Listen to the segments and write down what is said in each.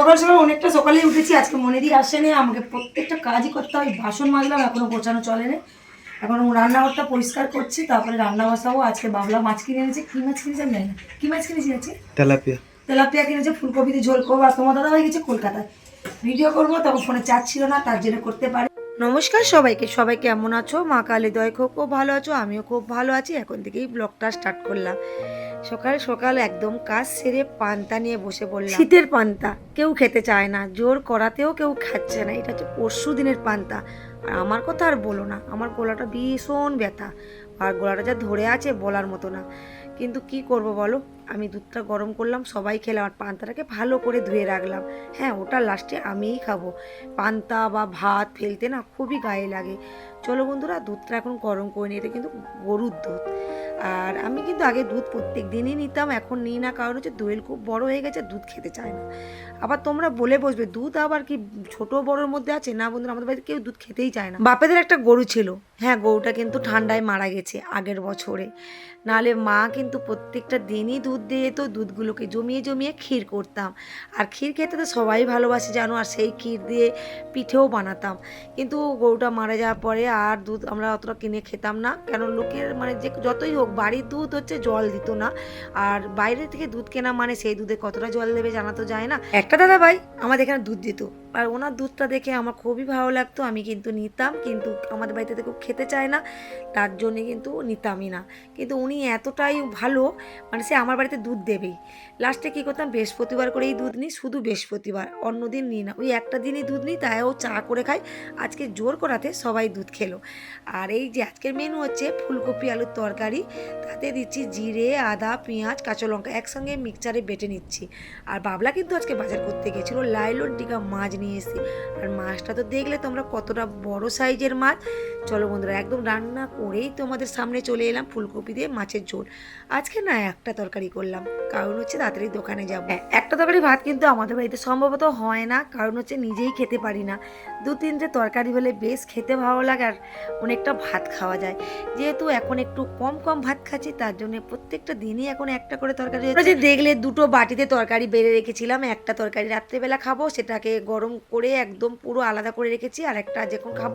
সকাল সকাল অনেকটা সকালেই উঠেছি আজকে মনে দিয়ে আসেনি আমাকে প্রত্যেকটা কাজই করতে হয় বাসন মাজলাম এখনও গোছানো চলেনি এখন রান্নাঘরটা পরিষ্কার করছি তারপরে রান্না বসাবো আজকে বাবলা মাছ কিনে এনেছে কি মাছ কিনেছে আমি জানি না। কি মাছ কিনেছি আছে তেলাপিয়া। তেলাপিয়া কিনেছে ফুলকপিতে ঝোল করব আর তোমার দাদা হয়ে গেছে কলকাতায়। ভিডিও করব তখন ফোনে চার্জ ছিল না তার জন্য করতে পারি নমস্কার সবাইকে। সবাই কেমন আছো? মা কালী দয় খুব খুব ভালো আছো আমিও খুব ভালো আছি। এখন থেকেই ব্লগটা স্টার্ট করলাম। সকাল সকাল একদম কাজ সেরে পান্তা নিয়ে বসে পড়লাম। শীতের পান্তা। কেউ খেতে চায় না জোর করাতেও কেউ খাচ্ছে না। এটা হচ্ছে পরশু দিনের পান্তা। আর আমার কথা আর বলো না আমার গলাটা ভীষণ ব্যথা। আর গলাটা যা ধরে আছে বলার মতো না। কিন্তু কি করব বলো? আমি দুধটা গরম করলাম, সবাই খেলাম আর পান্তাটাকে ভালো করে ধুয়ে রাখলাম। হ্যাঁ ওটা লাস্টে আমিই খাব। পান্তা বা ভাত ফেলতে না খুবই গায়ে লাগে। চলো বন্ধুরা, দুধটা এখন গরম করে নিই, এটা কিন্তু গরুর দুধ। আর আমি কিন্তু আগে দুধ প্রত্যেক দিনই নিতাম, এখন নিই না, কারণ হচ্ছে দোয়েল খুব বড় হয়ে গেছে, দুধ খেতে চায় না। আবার তোমরা বলে বসবে, দুধ আবার কি ছোট বড়োর মধ্যে আছে? না বন্ধুরা, আমাদের বাড়িতে কেউ দুধ খেতেই চায় না। বাপেদের একটা গরু ছিল। হ্যাঁ গরুটা কিন্তু ঠান্ডায় মারা গেছে আগের বছরে। নাহলে মা কিন্তু প্রত্যেকটা দিনই দুধ দিয়ে তো দুধগুলোকে জমিয়ে জমিয়ে ক্ষীর করতাম। আর ক্ষীর খেতে তো সবাই ভালোবাসে, জানো? আর সেই ক্ষীর দিয়ে পিঠেও বানাতাম। কিন্তু গরুটা মারা যাওয়ার পরে আর দুধ আমরা অতটা কিনে খেতাম না। কেন? লোকের মানে যে যতই হোক, বাড়ির দুধ হচ্ছে জল দিত না। আর বাইরে থেকে দুধ কেনা মানে সেই দুধে কতটা জল দেবে জানা তো যায় না। একটা দাদা ভাই আমাদের এখানে দুধ দিত। আর ওনার দুধটা দেখে আমার খুবই ভালো লাগতো। আমি কিন্তু নিতাম, কিন্তু আমাদের বাড়িতে তো কেউ খেতে চায় না। তার জন্যে কিন্তু নিতামই না। কিন্তু উনি এতটাই ভালো মানে সে আমার বাড়িতে দুধ দেবেই। লাস্টে কী করতাম? বৃহস্পতিবার করেই দুধ নিই, শুধু বৃহস্পতিবার। অন্য দিন নিই না। ওই একটা দিনই দুধ নিই, তাই ও চা করে খাই আজকে জোর করাতে সবাই দুধ খেলো। আর এই যে আজকের মেনু হচ্ছে ফুলকপি, আলুর তরকারি। তাতে দিচ্ছি জিরে, আদা, পেঁয়াজ, কাঁচা লঙ্কা, একসঙ্গে মিক্সচারে বেটে নিচ্ছি। আর বাবলা কিন্তু আজকে বাজার করতে গেছিল, লাইলন টিকা মাছ নিয়ে এসেছি। আর মাছটা তো দেখলে তোমরা কতটা বড় সাইজের মাছ। চলো বন্ধুরা, একদম রান্না করেই তোমাদের সামনে চলে এলাম ফুলকপি দিয়ে মাছের ঝোল। আজকে না একটা তরকারি করলাম, কারণ হচ্ছে তাড়াতাড়ি দোকানে যাব। একটা তরকারি ভাত কিন্তু আমাদের বাড়িতে সম্ভবত হয় না, কারণ হচ্ছে নিজেই খেতে পারি না। দু তিনটে তরকারি হলে বেশ খেতে ভালো লাগে আর অনেকটা ভাত খাওয়া যায়। যেহেতু এখন একটু কম কম ভাত খাচ্ছি তার জন্য প্রত্যেকটা দিনই এখন একটা করে তরকারি। যে দেখলে দুটো বাটিতে তরকারি বেড়ে রেখেছিলাম একটা তরকারি রাত্রেবেলা খাব সেটাকে গরম করে একদম পুরো আলাদা করে রেখেছি আর একটা যখন খাব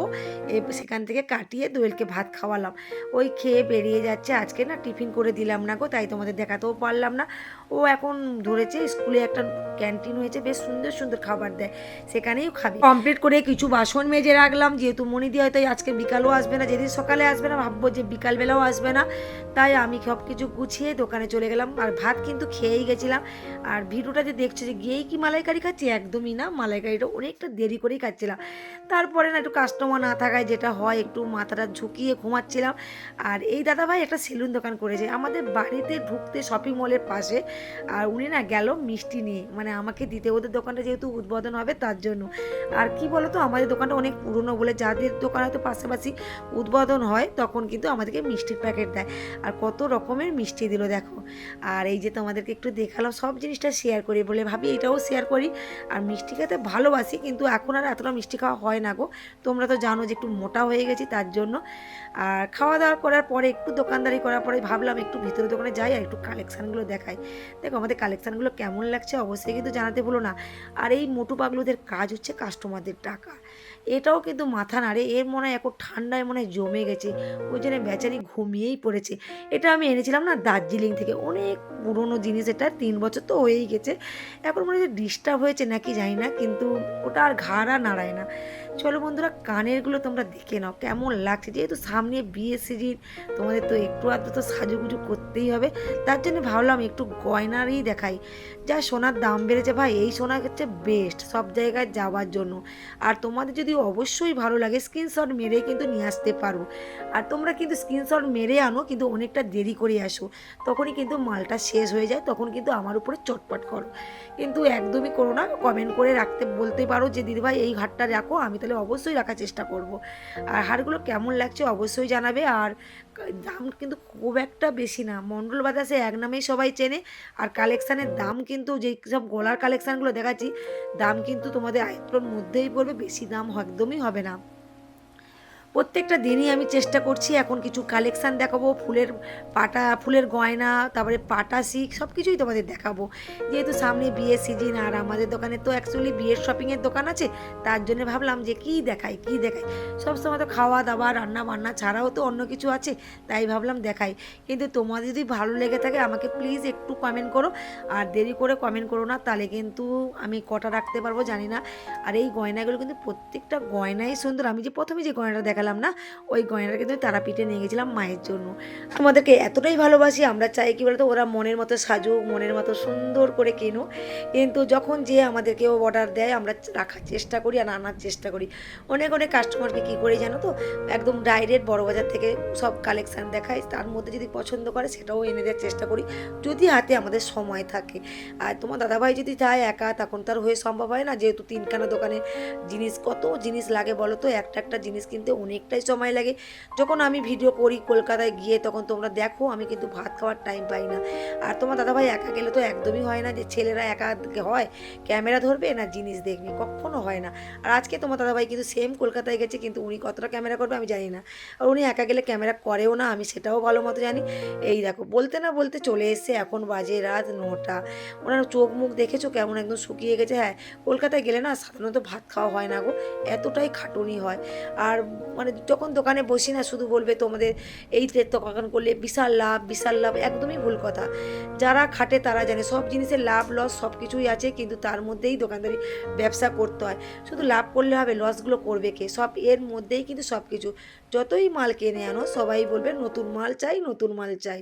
সেখান থেকে কাটিয়ে দোয়েলকে ভাত খাওয়ালাম। ওই খেয়ে বেরিয়ে যাচ্ছে আজকে না টিফিন করে দিলাম না গো তাই তোমাদের দেখাতেও পারলাম না। ও এখন ধরেছে স্কুলে একটা ক্যান্টিন হয়েছে বেশ সুন্দর সুন্দর খাবার দেয় সেখানেই খাবে। কমপ্লিট করে কিছু বাসন মেজে রাখলাম যেহেতু মনিদি হয়তো আজকে বিকালও আসবে না যেদিন সকালে আসবে না ভাববো যে বিকালবেলাও আসবে না তাই আমি সব কিছু গুছিয়ে দোকানে চলে গেলাম, আর ভাত কিন্তু খেয়েই গেছিলাম। আর ভিডিওটা যে দেখছ যে গিয়েই কি মালাইকারি খাচ্ছি? একদমই না, মালাইকারিটা অনেকটা দেরি করেই খাচ্ছিলাম। তারপরে না একটু কাস্টমার না থাকায় যেটা হয়, একটু মাথাটা ঝুঁকিয়ে ঘুমাচ্ছিলাম। আর এই দাদা ভাই একটা সেলুন দোকান করেছে, আমাদের বাড়িতে ঢুকতে শপিং মলের পাশে। আর উনি না গেল মিষ্টি নিয়ে মানে আমাকে দিতে, ওদের দোকানটা যেহেতু উদ্বোধন হবে তার জন্য। আর কি বলতো, আমাদের দোকানটা অনেক পুরনো বলে যাদের দোকান হয়তো পাশাপাশি উদ্বোধন হয়, তখন কিন্তু আমাদেরকে মিষ্টির প্যাকেট দেয়। আর কত রকমের মিষ্টি দিল, দেখো। আর এই যে তোমাদেরকে একটু দেখালাম, সব জিনিসটা শেয়ার করি বলে ভাবি, এটাও শেয়ার করি। আর মিষ্টি খেতে ভালোবাসি, কিন্তু এখন আর এতটা মিষ্টি খাওয়া হয় না গো। তোমরা তো জানো যে একটু মোটা হয়ে গেছি তার জন্য। আর খাওয়া দাওয়া করার পরে, একটু দোকানদারি করার পরে ভাবলাম একটু ভিতরে দোকানে যাই আর একটু কালেকশানগুলো দেখাই। দেখো, আমাদের কালেকশানগুলো কেমন লাগছে অবশ্যই কিন্তু জানাতে ভুলো না। আর এই মোটু পাগলুদের কাজ হচ্ছে কাস্টমারদের টাকা। এটাও কিন্তু মাথা নাড়ে, এর মনে হয় এখন ঠান্ডায় মনে জমে গেছে। ওই জন্য বেচারি ঘুমিয়েই পড়েছে। এটা আমি এনেছিলাম না দার্জিলিং থেকে। অনেক পুরনো জিনিস এটা, তিন বছর তো হয়েই গেছে। এখন মনে হচ্ছে ডিস্টার্ব হয়েছে নাকি জানি না, কিন্তু ওটা আর ঘাড়া নাড়ায় না। চলো বন্ধুরা, কানেরগুলো তোমরা দেখে নাও, কেমন লাগছে? যেহেতু সামনে বিয়ে সিজন তোমাদের তো একটু আধটু তো সাজুগুজু করতেই হবে। তার জন্য ভাবলাম একটু গয়নারই দেখাই। যা সোনার দাম বেড়েছে ভাই, এই সোনা হচ্ছে বেস্ট সব জায়গায় যাওয়ার জন্য। আর তোমাদের যদি অবশ্যই ভালো লাগে স্ক্রিনশট মেরে কিন্তু নিয়ে আসতে পারো। আর তোমরা কিন্তু স্ক্রিনশট মেরে আনো, কিন্তু অনেকটা দেরি করে আসো। তখনই কিন্তু মালটা শেষ হয়ে যায়, তখন কিন্তু আমার উপরে চটপট করো। কিন্তু একদমই করো না কমেন্ট করে রাখতে বলতে পারো যে, দিদিভাই, এই হারটা রাখো, আমি তাহলে অবশ্যই রাখার চেষ্টা করব। আর হারগুলো কেমন লাগছে অবশ্যই জানাবে। আর দাম কিন্তু খুব একটা বেশি না। মণ্ডল বাতাসে এক নামেই সবাই চেনে। আর কালেকশানের দাম কিন্তু যেই সব গলার কালেকশানগুলো দেখাচ্ছি, দাম কিন্তু তোমাদের আয়ত্তর মধ্যেই পড়বে। বেশি দাম একদমই হবে না। প্রত্যেকটা দিনই আমি চেষ্টা করছি এখন কিছু কালেকশান দেখাবো, ফুলের পাটা, ফুলের গয়না, তারপরে পাটা শিখ সব কিছুই তোমাদের দেখাবো। যেহেতু সামনে বিয়ের সিজন আর আমাদের দোকানে তো অ্যাকচুয়ালি বিয়ের শপিংয়ের দোকান আছে, তার জন্য ভাবলাম যে কী দেখাই কী দেখাই? সবসময় তো খাওয়া দাওয়া, রান্না বান্না ছাড়াও তো অন্য কিছু আছে, তাই ভাবলাম দেখাই। কিন্তু তোমাদের যদি ভালো লেগে থাকে আমাকে প্লিজ একটু কমেন্ট করো, আর দেরি করে কমেন্ট করো না, তাহলে কিন্তু আমি কটা রাখতে পারব জানি না। আর এই গয়নাগুলো কিন্তু প্রত্যেকটা গয়নাই সুন্দর। আমি যে প্রথমে যে গয়নাটা দেখালাম না। ওই গয়নাটা কিন্তু তারাপীঠে নিয়ে গেছিলাম মায়ের জন্য। আমাদেরকে এতটাই ভালোবাসি, আমরা চাই কি বলতো, ওরা মনের মতো সাজুক, মনের মতো সুন্দর করে কেনো কিন্তু যখন যে আমাদেরকে অর্ডার দেয়, আমরা রাখার চেষ্টা করি আর আনার চেষ্টা করি। অনেক অনেক কাস্টমারকে কী করে জানো তো? একদম ডাইরেক্ট বড় বাজার থেকে সব কালেকশান দেখায় তার মধ্যে যদি পছন্দ করে, সেটাও এনে দেওয়ার চেষ্টা করি। যদি হাতে আমাদের সময় থাকে। আর তোমার দাদাভাই যদি যায় একা, তখন তার হয়ে সম্ভব হয় না। যেহেতু তিনখানা দোকানে জিনিস, কত জিনিস লাগে বলো তো? একটা একটা জিনিস কিনতে অনেকটাই সময় লাগে। যখন আমি ভিডিও করি কলকাতায় গিয়ে তখন তোমরা দেখো, আমি কিন্তু ভাত খাওয়ার টাইম পাই না। আর তোমার দাদাভাই একা গেলে তো একদমই হয় না যে ছেলেরা একা হয় ক্যামেরা ধরবে না জিনিস দেখবে, কখনো হয় না। আর আজকে তোমার দাদাভাই কিন্তু সেম কলকাতায় গেছে, কিন্তু উনি কতটা ক্যামেরা করবে আমি জানি না। আর উনি একা গেলে ক্যামেরা করেও না, আমি সেটাও ভালো মতো জানি। এই দেখো, বলতে না বলতে চলে এসছে এখন বাজে রাত নটা। ওনার চোখ মুখ দেখেছ কেমন একদম শুকিয়ে গেছে? হ্যাঁ কলকাতায় গেলে না সাধারণত ভাত খাওয়া হয় না গো, এতটাই খাটুনি হয়। আর মানে যখন দোকানে বসি না, শুধু বলবে তোমাদের এই দোকান করলে? বিশাল লাভ বিশাল লাভ, একদমই ভুল কথা। যারা খাটে তারা জানে, সব জিনিসের লাভ লস সব কিছুই আছে, কিন্তু তার মধ্যেই দোকানদারি ব্যবসা করতে হয়। শুধু লাভ করলে হবে লসগুলো করবে কে? সব এর মধ্যেই কিন্তু সব কিছু। যতই মাল কিনে আনো, সবাই বলবে, নতুন মাল চাই, নতুন মাল চাই।